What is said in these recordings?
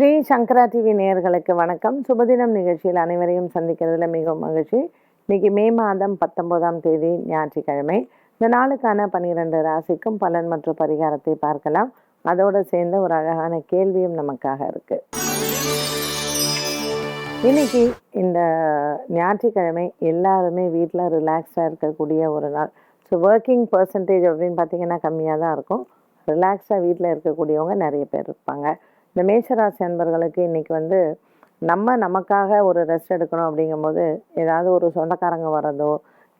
ஸ்ரீ சங்கரா TV நேயர்களுக்கு வணக்கம். சுபதினம் நிகழ்ச்சியில் அனைவரையும் சந்திக்கிறதுல மிகவும் மகிழ்ச்சி. இன்னைக்கு மே மாதம் பத்தொன்பதாம் தேதி ஞாயிற்றுக்கிழமை. இந்த நாளுக்கான பன்னிரெண்டு ராசிக்கும் பலன் மற்றும் பரிகாரத்தை பார்க்கலாம். அதோடு சேர்ந்த ஒரு அழகான கேள்வியும் நமக்காக இருக்கு. இன்னைக்கு இந்த ஞாயிற்றுக்கிழமை எல்லாருமே வீட்டில் ரிலாக்ஸாக இருக்கக்கூடிய ஒரு நாள். ஸோ ஒர்க்கிங் பர்சன்டேஜ் அப்படின்னு பார்த்தீங்கன்னா கம்மியாக தான் இருக்கும். ரிலாக்ஸாக வீட்டில் இருக்கக்கூடியவங்க நிறைய பேர் இருப்பாங்க. இந்த மேஷராசி அன்பர்களுக்கு இன்றைக்கி வந்து நம்ம நமக்காக ஒரு ரெஸ்ட் எடுக்கணும் அப்படிங்கும்போது ஏதாவது ஒரு சொந்தக்காரங்க வர்றதோ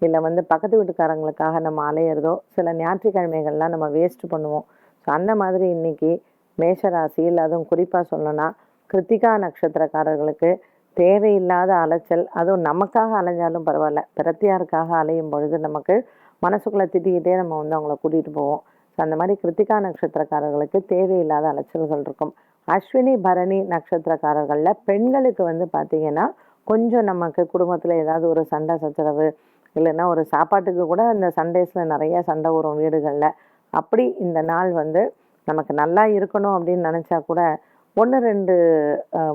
இல்லை வந்து பக்கத்து வீட்டுக்காரங்களுக்காக நம்ம அலையிறதோ சில ஞாயிற்றுக்கிழமைகள்லாம் நம்ம வேஸ்ட் பண்ணுவோம். ஸோ அந்த மாதிரி இன்னைக்கு மேஷராசியில் அதுவும் குறிப்பாக சொல்லணும்னா கிருத்திகா நட்சத்திரக்காரர்களுக்கு தேவையில்லாத அலைச்சல் அதுவும் நமக்காக அலைஞ்சாலும் பரவாயில்ல. பிரத்தியாருக்காக அலையும் பொழுது நமக்கு மனசுக்குள்ளே திட்டிக்கிட்டே நம்ம வந்து அவங்கள கூட்டிகிட்டு போவோம். ஸோ அந்த மாதிரி கிருத்திகா நட்சத்திரக்காரர்களுக்கு தேவையில்லாத அலைச்சல்கள் இருக்கும். அஸ்வினி பரணி நட்சத்திரக்காரர்களில் பெண்களுக்கு வந்து பார்த்திங்கன்னா கொஞ்சம் நமக்கு குடும்பத்தில் ஏதாவது ஒரு சண்டை சச்சரவு இல்லைன்னா ஒரு சாப்பாட்டுக்கு கூட அந்த சண்டேஸில் நிறைய சண்டை வரும் வீடுகளில். அப்படி இந்த நாள் வந்து நமக்கு நல்லா இருக்கணும் அப்படின்னு நினச்சா கூட ஒன்று ரெண்டு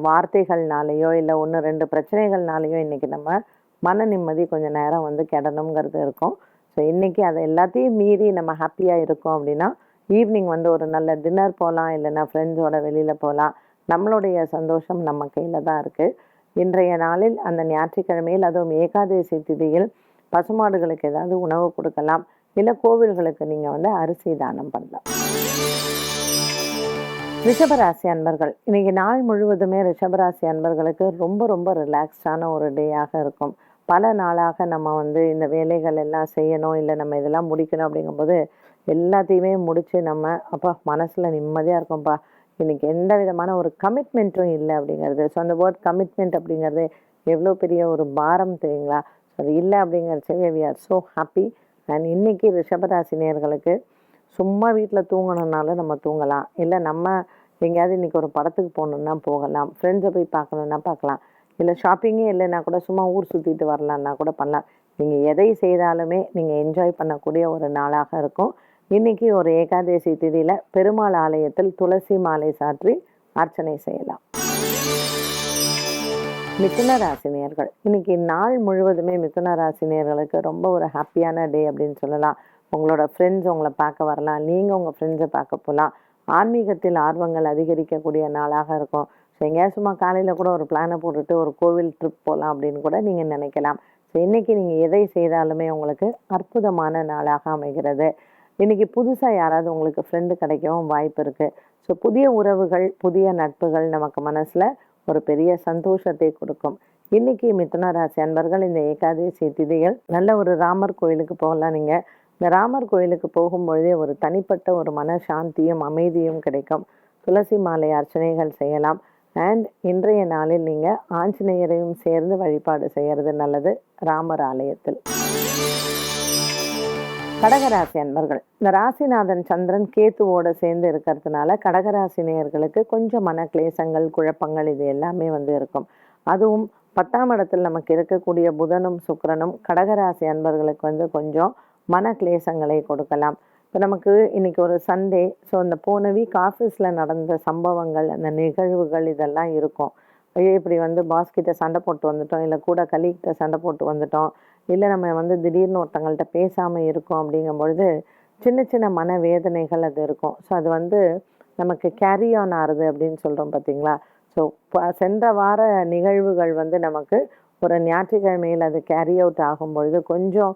வார்த்தைகள்னாலேயோ இல்லை ஒன்று ரெண்டு பிரச்சனைகள்னாலேயோ இன்றைக்கி நம்ம மன நிம்மதி கொஞ்சம் நேரம் வந்து கெடணுங்கிறது இருக்கும். ஸோ இன்றைக்கி அதை எல்லாத்தையும் மீறி நம்ம ஹாப்பியாக இருக்கோம் அப்படின்னா ஈவினிங் வந்து ஒரு நல்ல டின்னர் போகலாம் இல்லைன்னா ஃப்ரெண்ட்ஸோட வெளியில் போகலாம் நம்மளுடைய சந்தோஷம் நம்ம கையில் தான் இருக்குது இன்றைய நாளில் அந்த ஞாயிற்றுக்கிழமையில் அதுவும் ஏகாதசி திதியில் பசுமாடுகளுக்கு ஏதாவது உணவு கொடுக்கலாம். இல்லை கோவில்களுக்கு நீங்கள் வந்து அரிசி தானம் பண்ணலாம். ரிஷபராசி அன்பர்கள் இன்னைக்கு நாள் முழுவதுமே ரிஷபராசி அன்பர்களுக்கு ரொம்ப ரொம்ப ரிலாக்ஸ்டான ஒரு டேயாக இருக்கும். பல நாளாக நம்ம வந்து இந்த வேலைகள் எல்லாம் செய்யணும் இல்லை நம்ம இதெல்லாம் முடிக்கணும் அப்படிங்கும்போது எல்லாத்தையுமே முடித்து நம்ம அப்பா மனசில் நிம்மதியாக இருக்கும்ப்பா. இன்றைக்கி எந்த விதமான ஒரு கமிட்மெண்ட்டும் இல்லை அப்படிங்கிறது. ஸோ அந்த வேர்ட் கமிட்மெண்ட் அப்படிங்கிறது எவ்வளோ பெரிய ஒரு பாரம் தெரியுங்களா? ஸோ அது இல்லை அப்படிங்கிறச்சே we are so happy and இன்னைக்கு ரிஷபராசினியர்களுக்கு சும்மா வீட்டில் தூங்கணுன்னாலும் நம்ம தூங்கலாம். இல்லை நம்ம எங்கேயாவது இன்றைக்கி ஒரு படத்துக்கு போகணுன்னா போகலாம். ஃப்ரெண்ட்ஸை போய் பார்க்கணுன்னா பார்க்கலாம். இல்லை ஷாப்பிங்கே இல்லைன்னா கூட சும்மா ஊர் சுற்றிட்டு வரலான்னா கூட பண்ணலாம். நீங்கள் எதை செய்தாலுமே நீங்கள் என்ஜாய் பண்ணக்கூடிய ஒரு நாளாக இருக்கும். இன்னைக்கு ஒரு ஏகாதசி திதியில் பெருமாள் ஆலயத்தில் துளசி மாலை சாற்றி அர்ச்சனை செய்யலாம். மிதுன ராசினியர்கள் இன்னைக்கு நாள் முழுவதுமே மிதுன ராசினியர்களுக்கு ரொம்ப ஒரு ஹாப்பியான டே அப்படின்னு சொல்லலாம். உங்களோட ஃப்ரெண்ட்ஸ் உங்களை பார்க்க வரலாம். நீங்கள் உங்கள் ஃப்ரெண்ட்ஸை பார்க்க போகலாம் ஆன்மீகத்தில் ஆர்வங்கள் அதிகரிக்கக்கூடிய நாளாக இருக்கும். ஸோ எங்கேயாவது சும்மா காலையில் கூட ஒரு பிளானை போட்டுட்டு ஒரு கோவில் ட்ரிப் போகலாம் அப்படின்னு கூட நீங்கள் நினைக்கலாம். ஸோ இன்றைக்கி நீங்கள் எதை செய்தாலுமே உங்களுக்கு அற்புதமான நாளாக அமைகிறது. இன்றைக்கி புதுசாக யாராவது உங்களுக்கு ஃப்ரெண்டு கிடைக்கவும் வாய்ப்பு இருக்குது ஸோ புதிய உறவுகள் புதிய நட்புகள் நமக்கு மனசில் ஒரு பெரிய சந்தோஷத்தை கொடுக்கும். இன்றைக்கி மிதுன ராசி அன்பர்கள் இந்த ஏகாதசி திதிகள் நல்ல ஒரு ராமர் கோயிலுக்கு போகலாம் நீங்கள் இந்த ராமர் கோயிலுக்கு போகும்பொழுதே ஒரு தனிப்பட்ட ஒரு மன சாந்தியும் அமைதியும் கிடைக்கும். துளசி மாலை அர்ச்சனைகள் செய்யலாம். அண்ட் இன்றைய நாளில் நீங்கள் ஆஞ்சநேயரையும் சேர்ந்து வழிபாடு செய்கிறது நல்லது. ராமர் ஆலயத்தில். கடகராசி அன்பர்கள். இந்த ராசிநாதன் சந்திரன் கேத்துவோட சேர்ந்து இருக்கிறதுனால கடகராசி நேயர்களுக்கு கொஞ்சம் மன கிளேசங்கள் குழப்பங்கள் இது எல்லாமே வந்து இருக்கும். அதுவும் பத்தாம் இடத்தில் நமக்கு இருக்கக்கூடிய புதனும் சுக்கரனும் கடகராசி அன்பர்களுக்கு வந்து கொஞ்சம் மன கிளேசங்களை கொடுக்கலாம். இப்போ நமக்கு இன்னைக்கு ஒரு சண்டே ஸோ இந்த போன வீக் ஆஃபீஸில் நடந்த சம்பவங்கள் அந்த நிகழ்வுகள் இதெல்லாம் இருக்கும். ஐயோ இப்படி வந்து பாஸ் கிட்ட சண்டை போட்டு வந்துட்டோம் இல்லை கூட கலீக்கிட்ட சண்டை போட்டு வந்துட்டோம் இல்லை நம்ம வந்து திடீர்னு ஒருத்தங்கள்ட்ட பேசாமல் இருக்கோம் அப்படிங்கும் பொழுது சின்ன சின்ன மன வேதனைகள் அது இருக்கும். ஸோ அது வந்து நமக்கு கேரி ஆன் ஆறுது அப்படின்னு சொல்கிறோம் பார்த்தீங்களா ஸோ சென்ற வார நிகழ்வுகள் வந்து நமக்கு ஒரு ஞாயிற்றுக்கிழமையில் அது கேரி அவுட் ஆகும் பொழுது கொஞ்சம்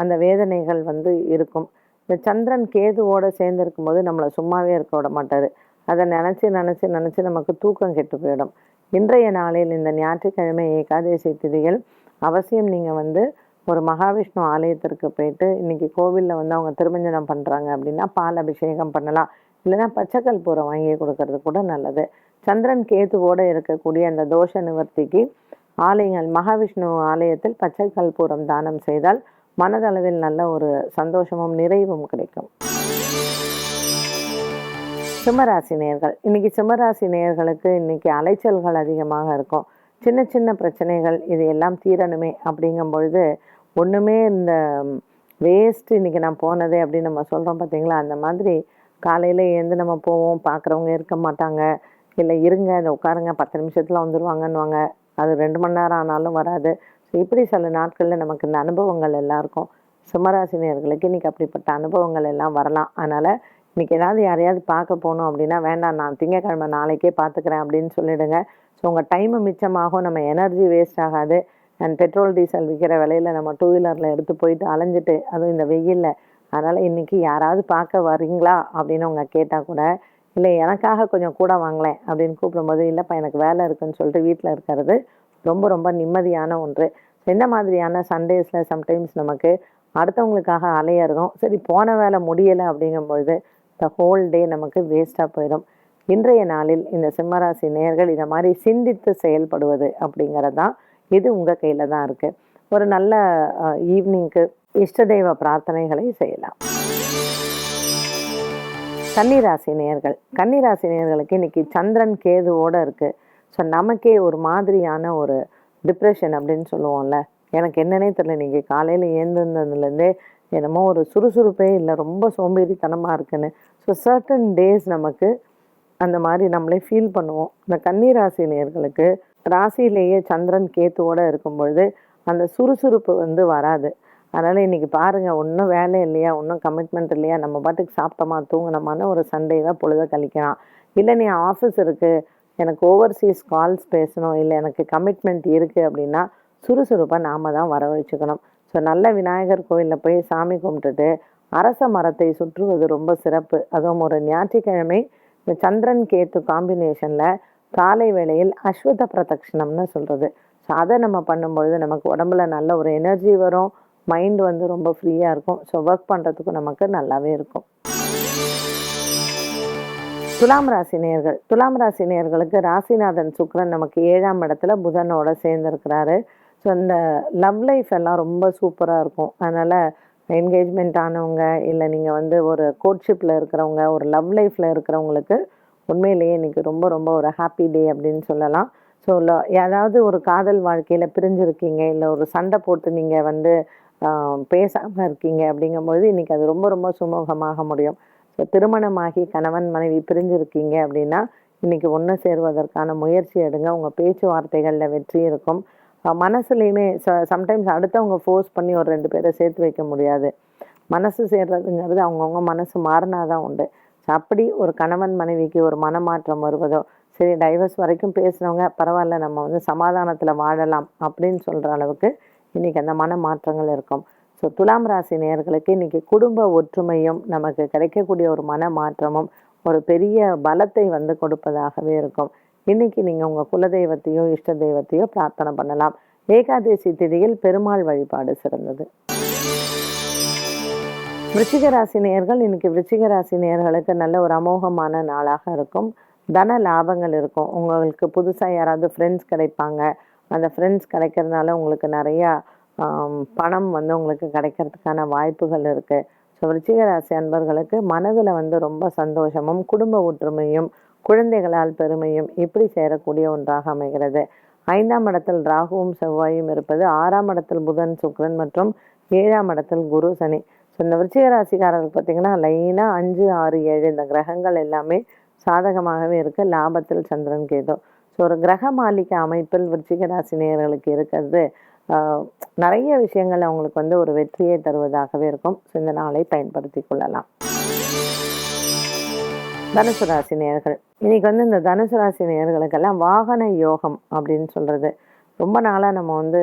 அந்த வேதனைகள் வந்து இருக்கும். இந்த சந்திரன் கேதுவோடு சேர்ந்து இருக்கும்போது நம்மளை சும்மாவே இருக்க விட மாட்டார். அதை நினச்சி நினச்சி நினச்சி நமக்கு தூக்கம் கெட்டு போயிடும். இன்றைய நாளில் இந்த ஞாயிற்றுக்கிழமை ஏகாதசி திதியில் அவசியம் நீங்கள் வந்து ஒரு மகாவிஷ்ணு ஆலயத்திற்கு போயிட்டு இன்றைக்கி கோவிலில் வந்து அவங்க திருமஞ்சனம் பண்ணுறாங்க அப்படின்னா பால் அபிஷேகம் பண்ணலாம். இல்லைன்னா பச்சைக்கல் பூரம் வாங்கி கொடுக்கறது கூட நல்லது. சந்திரன் கேதுவோடு இருக்கக்கூடிய அந்த தோஷ நிவர்த்திக்கு ஆலயங்கள் மகாவிஷ்ணு ஆலயத்தில் பச்சை கல்பூரம் தானம் செய்தால் மனதளவில் நல்ல ஒரு சந்தோஷமும் நிறைவும் கிடைக்கும். சிம்மராசி நேர்கள் இன்னைக்கு சிம்மராசி நேயர்களுக்கு இன்னைக்கு அலைச்சல்கள் அதிகமாக இருக்கும். சின்ன சின்ன பிரச்சனைகள் இது எல்லாம் தீரணுமே அப்படிங்கும் பொழுது ஒன்றுமே இந்த வேஸ்ட் இன்னைக்கு நான் போனதே அப்படின்னு நம்ம சொல்கிறோம் பார்த்தீங்களா அந்த மாதிரி காலையில் எழுந்து நம்ம போவோம். பார்க்குறவங்க இருக்க மாட்டாங்க. இல்லை இருங்க அதை உட்காருங்க பத்து நிமிஷத்தில் வந்துடுவாங்கன்னுவாங்க அது ரெண்டு மணி நேரம் ஆனாலும் வராது. ஸோ இப்படி சில நாட்களில் நமக்கு இந்த அனுபவங்கள் எல்லாம் இருக்கும். சிம்மராசினியர்களுக்கு இன்றைக்கி அப்படிப்பட்ட அனுபவங்கள் எல்லாம் வரலாம். அதனால் இன்றைக்கி ஏதாவது யாரையாவது பார்க்க போகணும் அப்படின்னா வேண்டாம் நான் திங்கக்கிழமை நாளைக்கே பார்த்துக்கிறேன் அப்படின்னு சொல்லிடுங்க. ஸோ உங்கள் டைமு மிச்சமாகும். நம்ம எனர்ஜி வேஸ்ட் ஆகாது. அண்ட் பெட்ரோல் டீசல் விற்கிற விலையில நம்ம டூ வீலரில் எடுத்து போயிட்டு அலைஞ்சிட்டு அதுவும் இந்த வெயிலில். அதனால் இன்றைக்கி யாராவது பார்க்க வரீங்களா அப்படின்னு அவங்க கேட்டால் கூட இல்லை எனக்காக கொஞ்சம் கூட வாங்கலை அப்படின்னு கூப்பிடும்போது இல்லைப்பா எனக்கு வேலை இருக்குன்னு சொல்லிட்டு வீட்டில் இருக்கிறது ரொம்ப ரொம்ப நிம்மதியான ஒன்று. இந்த மாதிரியான சண்டேஸில் சம்டைம்ஸ் நமக்கு அடுத்தவங்களுக்காக அலையிறதும் சரி போன வேலை முடியலை அப்படிங்கும்பொழுது த ஹோல் டே நமக்கு வேஸ்ட்டாக போயிடும். இன்றைய நாளில் இந்த சிம்மராசி நேர்கள் இதை மாதிரி சிந்தித்து செயல்படுவது அப்படிங்கிறது தான் இது உங்கள் கையில் தான் இருக்குது ஒரு நல்ல ஈவினிங்க்கு இஷ்ட தெய்வ பிரார்த்தனைகளை செய்யலாம். கன்னிராசி நேர்கள் கன்னிராசி நேர்களுக்கு இன்னைக்கு சந்திரன் கேதுவோடு இருக்குது ஸோ நமக்கே ஒரு மாதிரியான ஒரு டிப்ரெஷன் அப்படின்னு சொல்லுவோம்ல. எனக்கு என்னன்னே தெரியல. நீங்கள் காலையில் ஏந்திருந்ததுலேருந்தே என்னமோ ஒரு சுறுசுறுப்பே இல்லை ரொம்ப சோம்பேறித்தனமாக இருக்குன்னு. ஸோ சர்டன் டேஸ் நமக்கு அந்த மாதிரி நம்மளே ஃபீல் பண்ணுவோம். இந்த கன்னிராசி நேர்களுக்கு ராசியிலேயே சந்திரன் கேத்துவோடு இருக்கும்பொழுது அந்த சுறுசுறுப்பு வந்து வராது. அதனால் இன்றைக்கி பாருங்கள் ஒன்றும் வேலை இல்லையா ஒன்றும் கமிட்மெண்ட் இல்லையா நம்ம பாட்டுக்கு சாப்பிட்டோமா தூங்கினோமான ஒரு சண்டேவாக பொழுத கழிக்கலாம். இல்லை நீ ஆஃபீஸ் இருக்குது எனக்கு ஓவர்சீஸ் கால்ஸ் பேசணும் இல்லை எனக்கு கமிட்மெண்ட் இருக்குது அப்படின்னா சுறுசுறுப்பாக நாம் தான் வர வச்சுக்கணும் ஸோ நல்ல விநாயகர் கோயிலில் போய் சாமி கும்பிட்டுட்டு அரச மரத்தை சுற்றுவது ரொம்ப சிறப்பு. அதுவும் ஒரு ஞாயிற்றுக்கிழமை இந்த சந்திரன் கேத்து காம்பினேஷனில் காலை வேளையில் அஸ்வத பிரதட்சணம்னு சொல்கிறது ஸோ அதை நம்ம பண்ணும்பொழுது நமக்கு உடம்புல நல்ல ஒரு எனர்ஜி வரும். மைண்ட் வந்து ரொம்ப ஃப்ரீயாக இருக்கும். ஸோ ஒர்க் பண்ணுறதுக்கும் நமக்கு நல்லாவே இருக்கும். துலாம் ராசி நேர்கள் துலாம் ராசி நேர்களுக்கு ராசிநாதன் சுக்ரன் நமக்கு ஏழாம் இடத்துல புதனோட சேர்ந்துருக்கிறாரு. ஸோ இந்த லவ் லைஃப் எல்லாம் ரொம்ப சூப்பராக இருக்கும். அதனால் என்கேஜ்மெண்ட் ஆனவங்க இல்லை நீங்கள் வந்து ஒரு கோட்ஷிப்பில் இருக்கிறவங்க ஒரு லவ் லைஃப்பில் இருக்கிறவங்களுக்கு உண்மையிலேயே இன்றைக்கி ரொம்ப ரொம்ப ஒரு ஹாப்பி டே அப்படின்னு சொல்லலாம். ஸோ ஏதாவது ஒரு காதல் வாழ்க்கையில் பிரிஞ்சிருக்கீங்க இல்லை ஒரு சண்டை போட்டு நீங்கள் வந்து பேசாமல் இருக்கீங்க அப்படிங்கும்போது இன்றைக்கி அது ரொம்ப ரொம்ப சுமூகமாக முடியும். ஸோ திருமணமாகி கணவன் மனைவி பிரிஞ்சிருக்கீங்க அப்படின்னா இன்றைக்கி ஒன்று சேருவதற்கான முயற்சி எடுங்க. உங்கள் பேச்சுவார்த்தைகளில் வெற்றி இருக்கும். மனசுலையுமே ச சம்டைம்ஸ் அடுத்தவங்க ஃபோர்ஸ் பண்ணி ஒரு ரெண்டு பேரை சேர்த்து வைக்க முடியாது. மனசு சேர்றதுங்கிறது அவங்கவுங்க மனசு மாறினா தான் உண்டு. ஸோ அப்படி ஒரு கணவன் மனைவிக்கு ஒரு மனமாற்றம் வருவதோ சரி டைவர்ஸ் வரைக்கும் பேசுனவங்க பரவாயில்ல நம்ம வந்து சமாதானத்தில் வாழலாம் அப்படின்னு சொல்கிற அளவுக்கு இன்றைக்கி அந்த மன மாற்றங்கள் இருக்கும். ஸோ துலாம் ராசி நேர்களுக்கு இன்றைக்கி குடும்ப ஒற்றுமையும் நமக்கு கிடைக்கக்கூடிய ஒரு மன மாற்றமும் ஒரு பெரிய பலத்தை வந்து கொடுப்பதாகவே இருக்கும். இன்னைக்கு நீங்கள் உங்கள் குலதெய்வத்தையோ இஷ்ட தெய்வத்தையோ பிரார்த்தனை பண்ணலாம். ஏகாதசி திதியில் பெருமாள் வழிபாடு சிறந்தது. விருச்சிக ராசி நேர்கள் இன்னைக்கு விருச்சிக ராசி நேர்களுக்கு நல்ல ஒரு அமோகமான நாளாக இருக்கும். தன லாபங்கள் இருக்கும். உங்களுக்கு புதுசாக யாராவது ஃப்ரெண்ட்ஸ் கிடைப்பாங்க. அந்த ஃப்ரெண்ட்ஸ் கிடைக்கிறதுனால உங்களுக்கு நிறையா பணம் வந்து உங்களுக்கு கிடைக்கிறதுக்கான வாய்ப்புகள் இருக்குது ஸோ விருச்சிக ராசி அன்பர்களுக்கு மனதில் வந்து ரொம்ப சந்தோஷமும் குடும்ப ஒற்றுமையும் குழந்தைகளால் பெருமையும் இப்படி சேரக்கூடிய ஒன்றாக அமைகிறது. ஐந்தாம் இடத்தில் ராகுவும் செவ்வாயும் இருப்பது ஆறாம் இடத்தில் புதன் சுக்ரன் மற்றும் ஏழாம் இடத்தில் குரு சனி. ஸோ இந்த விருச்சிக ராசிக்காரர்கள் பார்த்தீங்கன்னா லைனாக அஞ்சு ஆறு ஏழு இந்த கிரகங்கள் எல்லாமே சாதகமாகவே இருக்குது லாபத்தில் சந்திரன் கேதோ. ஸோ ஒரு கிரக மாளிகை அமைப்பில் விருச்சிக ராசி நேயர்களுக்கு இருக்கிறது நிறைய விஷயங்கள் அவங்களுக்கு வந்து ஒரு வெற்றியை தருவதாகவே இருக்கும். ஸோ இந்த நாளை பயன்படுத்தி கொள்ளலாம். தனுசு ராசி நேர்கள் இன்னைக்கு வந்து இந்த தனுசு ராசி நேர்களுக்கெல்லாம் வாகன யோகம் அப்படின்னு சொல்கிறது ரொம்ப நாளாக நம்ம வந்து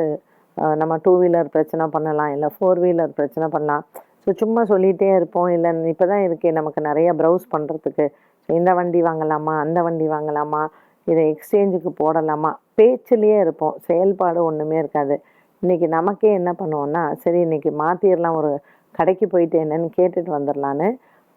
நம்ம டூ வீலர் பிரச்சனை பண்ணலாம் இல்லை ஃபோர் வீலர் பிரச்சனை பண்ணலாம். ஸோ சும்மா சொல்லிகிட்டே இருப்போம். இல்லை இப்போ தான் இருக்கே நமக்கு நிறைய ப்ரௌஸ் பண்ணுறதுக்கு இந்த வண்டி வாங்கலாமா அந்த வண்டி வாங்கலாமா இதை எக்ஸ்சேஞ்சுக்கு போடலாமா? பேச்சிலேயே இருப்போம். செயல்பாடு ஒன்றுமே இருக்காது. இன்றைக்கி நமக்கே என்ன பண்ணுவோன்னா சரி இன்றைக்கி மாற்றிடலாம் ஒரு கடைக்கு போயிட்டு என்னென்னு கேட்டுட்டு வந்துடலான்னு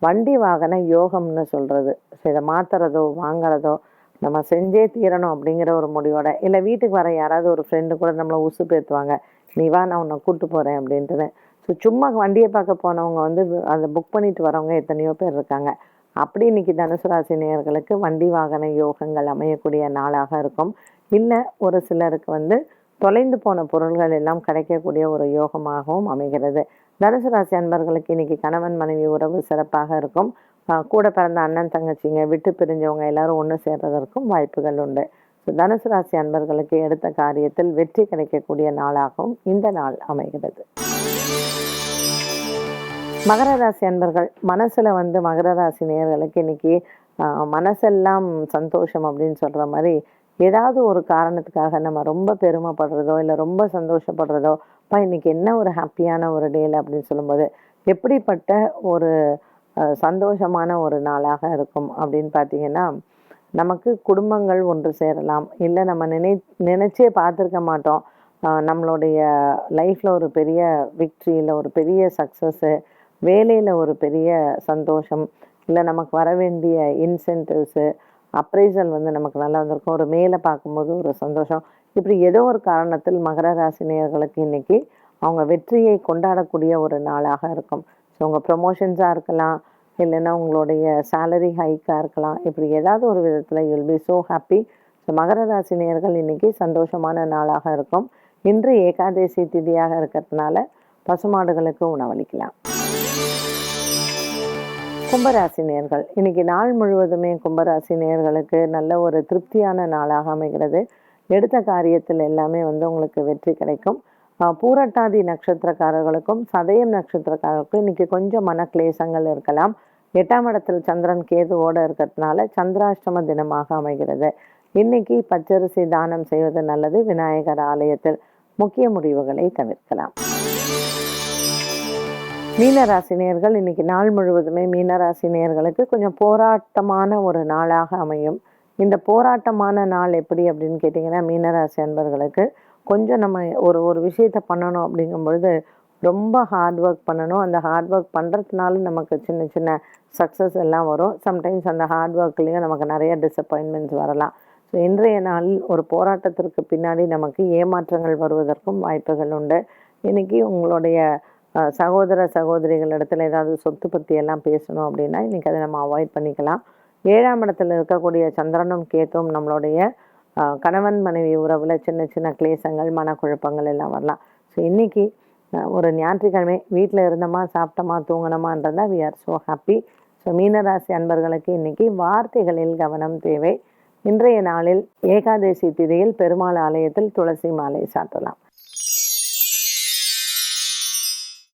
வண்டி வாகன யோகம்னு சொல்கிறது இதை மாற்றுறதோ வாங்குறதோ நம்ம செஞ்சே தீரணும் அப்படிங்கிற ஒரு முடிவோட இல்லை வீட்டுக்கு வர யாராவது ஒரு ஃப்ரெண்டு கூட நம்மளை உசு பேத்துவாங்க. நீ வா நான் உன்னை கூப்பிட்டு போகிறேன் அப்படின்றது ஸோ சும்மா வண்டியை பார்க்க போனவங்க வந்து அதை புக் பண்ணிட்டு வரவங்க எத்தனையோ பேர் இருக்காங்க. அப்படி இன்னைக்கு தனுசு ராசி நேயர்களுக்கு வண்டி வாகன யோகங்கள் அமையக்கூடிய நாளாக இருக்கும். இல்லை ஒரு சிலருக்கு வந்து தொலைந்து போன பொருள்கள் எல்லாம் கிடைக்கக்கூடிய ஒரு யோகமாகவும் அமைகிறது. தனுசு ராசி அன்பர்களுக்கு இன்னைக்கு கணவன் மனைவி உறவு சிறப்பாக இருக்கும். கூட பிறந்த அண்ணன் தங்கச்சிங்க விட்டு பிரிஞ்சவங்க எல்லாரும் ஒன்று சேர்றதற்கும் வாய்ப்புகள் உண்டு. ஸோ தனுசு ராசி அன்பர்களுக்கு எடுத்த காரியத்தில் வெற்றி கிடைக்கக்கூடிய நாளாகவும் இந்த நாள் அமைகிறது. மகர ராசி அன்பர்கள் மனசுல வந்து மகர ராசி நேர்களுக்கு இன்னைக்கு ஆஹ், மனசெல்லாம் சந்தோஷம் அப்படின்னு சொல்ற மாதிரி ஏதாவது ஒரு காரணத்துக்காக நம்ம ரொம்ப பெருமைப்படுறதோ இல்லை ரொம்ப சந்தோஷப்படுறதோ அப்பா இன்னைக்கு என்ன ஒரு ஹாப்பியான ஒரு டேல அப்படின்னு சொல்லும்போது எப்படிப்பட்ட ஒரு சந்தோஷமான ஒரு நாளாக இருக்கும் அப்படின்னு பார்த்தீங்கன்னா நமக்கு குடும்பங்கள் ஒன்று சேரலாம். இல்லை நம்ம நினை நினைச்சே பார்த்துருக்க மாட்டோம். நம்மளுடைய லைஃப்பில் ஒரு பெரிய விக்ட்ரி இல்லை ஒரு பெரிய சக்ஸஸ்ஸு வேலையில் ஒரு பெரிய சந்தோஷம் இல்லை நமக்கு வர வேண்டிய இன்சென்டிவ்ஸு அப்ரைசல் வந்து நமக்கு நல்லா வந்திருக்கும். ஒரு மேலே பார்க்கும்போது ஒரு சந்தோஷம். இப்படி ஏதோ ஒரு காரணத்தில் மகர ராசினியர்களுக்கு இன்றைக்கி இன்னைக்கு அவங்க வெற்றியை கொண்டாடக்கூடிய ஒரு நாளாக இருக்கும். ஸோ உங்கள் ப்ரொமோஷன்ஸாக இருக்கலாம் இல்லைன்னா உங்களுடைய சேலரி ஹைக்காக இருக்கலாம் இப்படி ஏதாவது ஒரு விதத்தில் you'll be so happy so மகர ராசி நேயர்கள் இன்னைக்கு சந்தோஷமான நாளாக இருக்கும். இன்று ஏகாதசி திதியாக இருக்கிறதுனால பசுமாடுகளுக்கு உணவளிக்கலாம். கும்பராசி நேர்கள் இன்னைக்கு நாள் முழுவதுமே கும்பராசி நேர்களுக்கு நல்ல ஒரு திருப்தியான நாளாக அமைகிறது. எடுத்த காரியத்தில் எல்லாமே வந்து உங்களுக்கு வெற்றி கிடைக்கும். பூரட்டாதி நட்சத்திரக்காரர்களுக்கும் சதயம் நட்சத்திரக்காரர்களுக்கும் இன்றைக்கி கொஞ்சம் மன கிளேசங்கள் இருக்கலாம். எட்டாம் இடத்தில் சந்திரன் கேதுவோட இருக்கிறதுனால சந்திராஷ்டம தினமாக அமைகிறது. இன்னைக்கு பச்சரிசி தானம் செய்வது நல்லது. விநாயகர் ஆலயத்தில் முக்கிய முடிவுகளை தவிர்க்கலாம். மீனராசினியர்கள் இன்னைக்கு நாள் முழுவதுமே மீனராசினியர்களுக்கு கொஞ்சம் போராட்டமான ஒரு நாளாக அமையும். இந்த போராட்டமான நாள் எப்படி அப்படின்னு கேட்டிங்கன்னா மீனராசி அன்பர்களுக்கு கொஞ்சம் நம்ம ஒரு ஒரு விஷயத்த பண்ணணும் அப்படிங்கும் பொழுது ரொம்ப ஹார்ட் ஒர்க் பண்ணணும். அந்த ஹார்ட் ஒர்க் பண்ணுறதுனால நமக்கு சின்ன சின்ன சக்ஸஸ் எல்லாம் வரும். சம்டைம்ஸ் அந்த ஹார்ட் ஒர்க்லேயும் நமக்கு நிறைய டிசப்பாயின்மெண்ட்ஸ் வரலாம். ஸோ இன்றைய நாளில் ஒரு போராட்டத்திற்கு பின்னாடி நமக்கு ஏமாற்றங்கள் வருவதற்கும் வாய்ப்புகள் உண்டு. இன்றைக்கி உங்களுடைய சகோதர சகோதரிகள் இடத்துல ஏதாவது சொத்து பற்றி எல்லாம் பேசணும் அப்படின்னா இன்றைக்கி அதை நம்ம அவாய்ட் பண்ணிக்கலாம். ஏழாம் இடத்துல இருக்கக்கூடிய சந்திரனும் கேத்தும் நம்மளுடைய கணவன் மனைவி உறவில் சின்ன சின்ன கிளேசங்கள் மனக்குழப்பங்கள் எல்லாம் வரலாம். ஸோ இன்னைக்கு ஒரு ஞாயிற்றுக்கிழமை வீட்டில் இருந்தோமா சாப்பிட்டோமா தூங்கினோமான்றதா we are so happy so மீனராசி அன்பர்களுக்கு இன்னைக்கு வார்த்தைகளில் கவனம் தேவை. இன்றைய நாளில் ஏகாதசி திதியில் பெருமாள் ஆலயத்தில் துளசி மாலை சாத்தலாம்.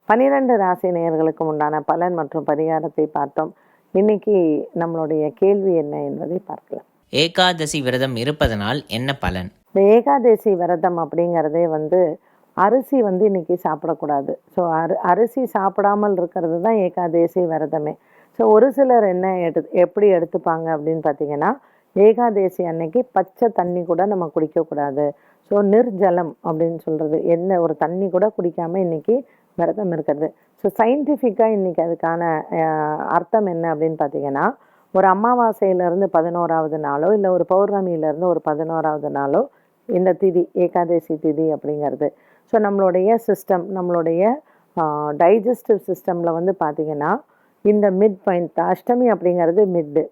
பனிரெண்டு ராசி நேயர்களுக்கும் உண்டான பலன் மற்றும் பரிகாரத்தை பார்த்தோம். இன்னைக்கு நம்மளுடைய கேள்வி என்ன என்பதை பார்க்கலாம். ஏகாதசி விரதம் இருப்பதனால் என்ன பலன்? இந்த ஏகாதசி விரதம் அப்படிங்கிறதே வந்து அரிசி வந்து இன்னைக்கு சாப்பிடக்கூடாது. ஸோ அரி அரிசி சாப்பிடாமல் இருக்கிறது தான் ஏகாதசி விரதமே. ஸோ ஒரு சிலர் என்ன எடு எப்படி எடுத்துப்பாங்க அப்படின்னு பார்த்தீங்கன்னா ஏகாதசி அன்னைக்கு பச்சை தண்ணி கூட நம்ம குடிக்கக்கூடாது. ஸோ நிர்ஜலம் அப்படின்னு சொல்கிறது என்ன ஒரு தண்ணி கூட குடிக்காம இன்னைக்கு விரதம் இருக்கிறது. ஸோ சயின்டிஃபிக்காக இன்றைக்கி அதுக்கான அர்த்தம் என்ன அப்படின்னு பார்த்தீங்கன்னா ஒரு அமாவாசையிலேருந்து பதினோராவது நாளோ இல்லை ஒரு பௌர்ணமியிலேருந்து ஒரு பதினோராவது நாளோ இந்த திதி ஏகாதசி திதி அப்படிங்கிறது. ஸோ நம்மளுடைய சிஸ்டம் நம்மளுடைய டைஜஸ்டிவ் சிஸ்டமில் வந்து பார்த்தீங்கன்னா இந்த மிட் பாயிண்ட் அஷ்டமி அப்படிங்கிறது மிட்டு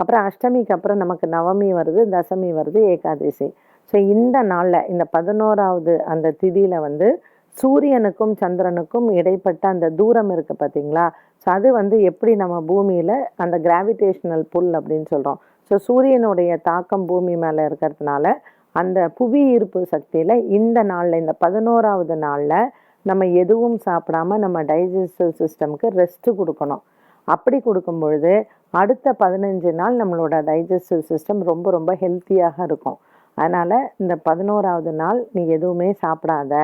அப்புறம் அஷ்டமிக்கு அப்புறம் நமக்கு நவமி வருது தசமி வருது ஏகாதசி. ஸோ இந்த நாளில் இந்த பதினோராவது அந்த திதியில் வந்து சூரியனுக்கும் சந்திரனுக்கும் இடைப்பட்ட அந்த தூரம் இருக்கு பார்த்தீங்களா ஸோ அது வந்து எப்படி நம்ம பூமியில் அந்த கிராவிடேஷனல் புல் அப்படின்னு சொல்கிறோம் ஸோ சூரியனுடைய தாக்கம் பூமி மேலே இருக்கிறதுனால அந்த புவி ஈர்ப்பு சக்தியில் இந்த நாளில் இந்த பதினோராவது நாளில் நம்ம எதுவும் சாப்பிடாம நம்ம டைஜஸ்டிவ் சிஸ்டம்க்கு ரெஸ்ட்டு கொடுக்கணும். அப்படி கொடுக்கும் பொழுது அடுத்த பதினஞ்சு நாள் நம்மளோட டைஜஸ்டிவ் சிஸ்டம் ரொம்ப ரொம்ப ஹெல்த்தியாக இருக்கும். அதனால் இந்த பதினோராவது நாள் நீ எதுவுமே சாப்பிடாத.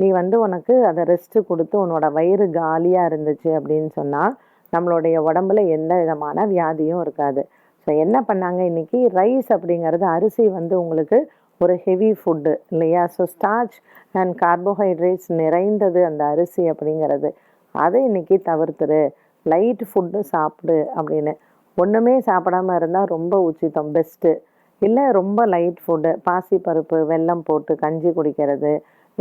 நீ வந்து உனக்கு அதை ரெஸ்ட்டு கொடுத்து உன்னோட வயிறு காலியாக இருந்துச்சு அப்படின்னு சொன்னால் நம்மளுடைய உடம்புல எந்த விதமான வியாதியும் இருக்காது. ஸோ என்ன பண்ணாங்க? இன்னைக்கு ரைஸ் அப்படிங்கிறது அரிசி வந்து உங்களுக்கு ஒரு ஹெவி ஃபுட்டு இல்லையா? ஸோ ஸ்டார்ச் அண்ட் கார்போஹைட்ரேட்ஸ் நிறைந்தது அந்த அரிசி அப்படிங்கிறது. அதை இன்றைக்கி தவிர்த்துரு. லைட் ஃபுட்டு சாப்பிடு அப்படின்னு. ஒன்றுமே சாப்பிடாம இருந்தால் ரொம்ப உச்சித்தம் பெஸ்ட்டு இல்லை ரொம்ப லைட் ஃபுட்டு பாசிப்பருப்பு வெல்லம் போட்டு கஞ்சி குடிக்கிறது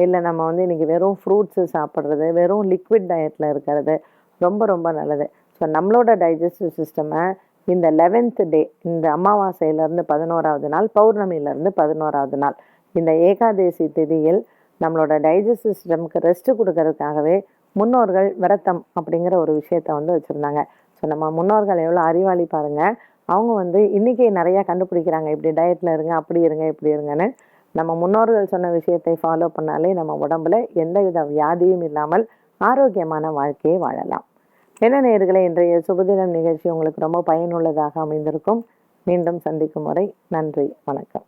இல்லை நம்ம வந்து இன்றைக்கி வெறும் ஃப்ரூட்ஸு சாப்பிட்றது வெறும் லிக்விட் டயட்டில் இருக்கிறது ரொம்ப ரொம்ப நல்லது. ஸோ நம்மளோட டைஜஸ்டிவ் சிஸ்டமை இந்த லெவன்த் டே இந்த அமாவாசையிலேருந்து பதினோராவது நாள் பௌர்ணமியிலேருந்து பதினோராவது நாள் இந்த ஏகாதசி திதியில் நம்மளோட டைஜஸ்டிவ் சிஸ்டம்க்கு ரெஸ்ட்டு கொடுக்கறதுக்காகவே முன்னோர்கள் விரத்தம் அப்படிங்கிற ஒரு விஷயத்த வந்து வச்சுருந்தாங்க. ஸோ நம்ம முன்னோர்கள் எவ்வளோ அறிவாளி பாருங்கள் அவங்க வந்து இன்றைக்கி நிறையா கண்டுபிடிக்கிறாங்க. இப்படி டயட்டில் இருங்க அப்படி இருங்க இப்படி இருங்கன்னு நம்ம முன்னோர்கள் சொன்ன விஷயத்தை ஃபாலோ பண்ணாலே நம்ம உடம்புல எந்தவித வியாதியும் இல்லாமல் ஆரோக்கியமான வாழ்க்கையை வாழலாம். என்ன நேர்களை இன்றைய சுபதினம் நிகழ்ச்சி உங்களுக்கு ரொம்ப பயனுள்ளதாக அமைந்திருக்கும். மீண்டும் சந்திக்கும் வரை நன்றி வணக்கம்.